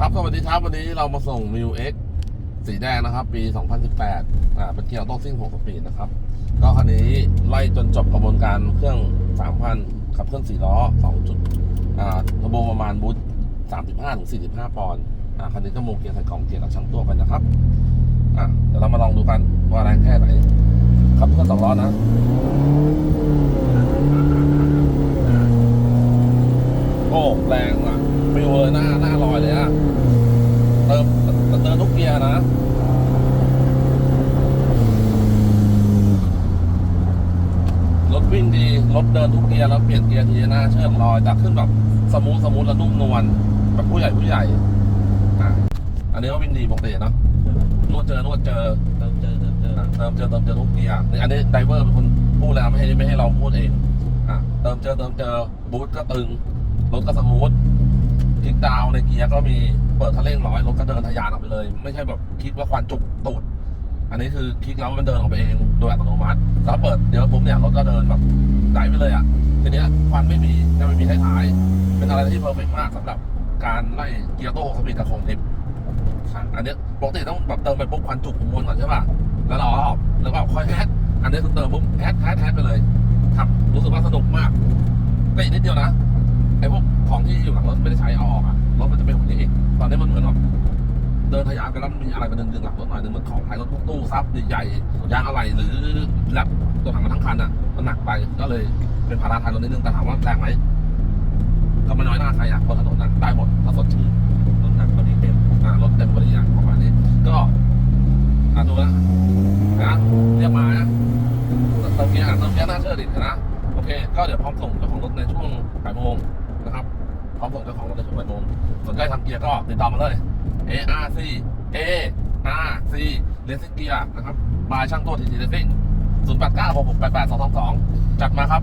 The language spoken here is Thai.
ครับสวัสดีครับวันนี้เรามาส่ง m ิว X สีแดงนะครับ ปี 2018อ่าเป็นเกียร์ออโต้ซิ่ง6สปีดนะครับ ก็คันนี้ไล่จนจบกระบวนการเครื่อง 3,000 ขับเครื่อง4ล้อ2จุดอ่าทบประมาณบูท35ถึง45 ปอนด์อ่าคันนี้ก็โมเกียร์ใส่กล่องเกียร์กับช่างตัวไปนะครับอ่าเดี๋ยวเรามาลองดูกันว่าแรงแค่ไหนขับเครื่องสองล้อนะโอ้แรงอะ เลยหน้าหน้าลอยเลยอะเติมเติมทุกเกียร์นะรถวิ่งดีรถเดินทุกเกียร์แล้วเปลี่ยนเกียร์ทีหน้าเชิดลอยแต่ขึ้นแบบสมูทสมูทและนุ่มนวลแบบผู้ใหญ่ผู้ใหญ่อะอันนี้ก็วิ่งดีปกติเนาะนวดเจอนวดเจอเติมเจอเติมเจออะเติมเจอเติมเจอทุกเกียร์นี่อันนี้ไดเวอร์เป็นคนพูดแล้วไม่ให้ไม่ให้เราพูดเองอะเติมเจอเติมเจอบูทก็ตึงรถก็สมูทคลิก ดาวในเกียร์ก็มีเปิดคันเร่งร้อยรถก็เดินทะยานออกไปเลย ไม่ใช่แบบคลิกแล้วควันจุกตูด อันนี้คือคลิกแล้วมันเดินออกไปเองโดยอัตโนมัติ แล้วเปิดเดี๋ยวปุ๊บเนี่ยรถก็เดินแบบไหลไปเลยอะทีเนี้ยควันไม่มีจะไม่มีท้ายๆเป็นอะไรที่เพอร์เฟกมากสำหรับการไล่เกียร์โต้สปีดกับโคงทิปอันนี้ปกติต้องแบบเติมไปปุ๊บควันจุกม้วนก่อนใช่ป่ะแล้วเราอาออกแล้วก็ค่อยแฮชอันนี้คือเติมปุ๊บแฮชแฮชแฮชไปเลยครับรู้สึกว่าสนุกมากแต่อีกนิดเดียวนะไอ้พวก ของที่อยู่หลังรถไม่ได้ใช้เอาออกอะรถมันจะเป็นแบบนี้อีกตอนนี้มันเหมือนแบบเดินทะยานกันแล้วมันมีอะไรมาดึงดึงหลังรถหน่อยนึงเหมือนของท้ายรถพวกตู้ซับใหญ่ๆยางอะไรหรือแลบตัวถังมาทั้งคันอะมันหนักไปก็เลยเป็นภาระท้ายรถนิดนึงแต่ถามว่าแรงไหมก็ไม่น้อยหน้าใครอะบนถนนนะได้หมดถ้าสดชื่นรถหนักกว่านี้เต็มอ่ารถเต็มบริยางประมาณนี้ ก็อ่าดูนะนะเรียกมานะเติมเกียร์เติมเกียร์หน้าเชื่อดินะโอเค ก็เดี๋ยวพร้อมส่งเจ้าของรถในช่วงบ่ายโมงนะครับ พร้อมส่งเจ้าของรถในช่วงบ่ายโมงสนใจทำเกียร์ก็ติดต่อมาเลย A R C A R C Racing Gear นะครับบายช่างตัวทีที Racing 0 8 9 6 6 8 8 2 2 2 จัดมาครับ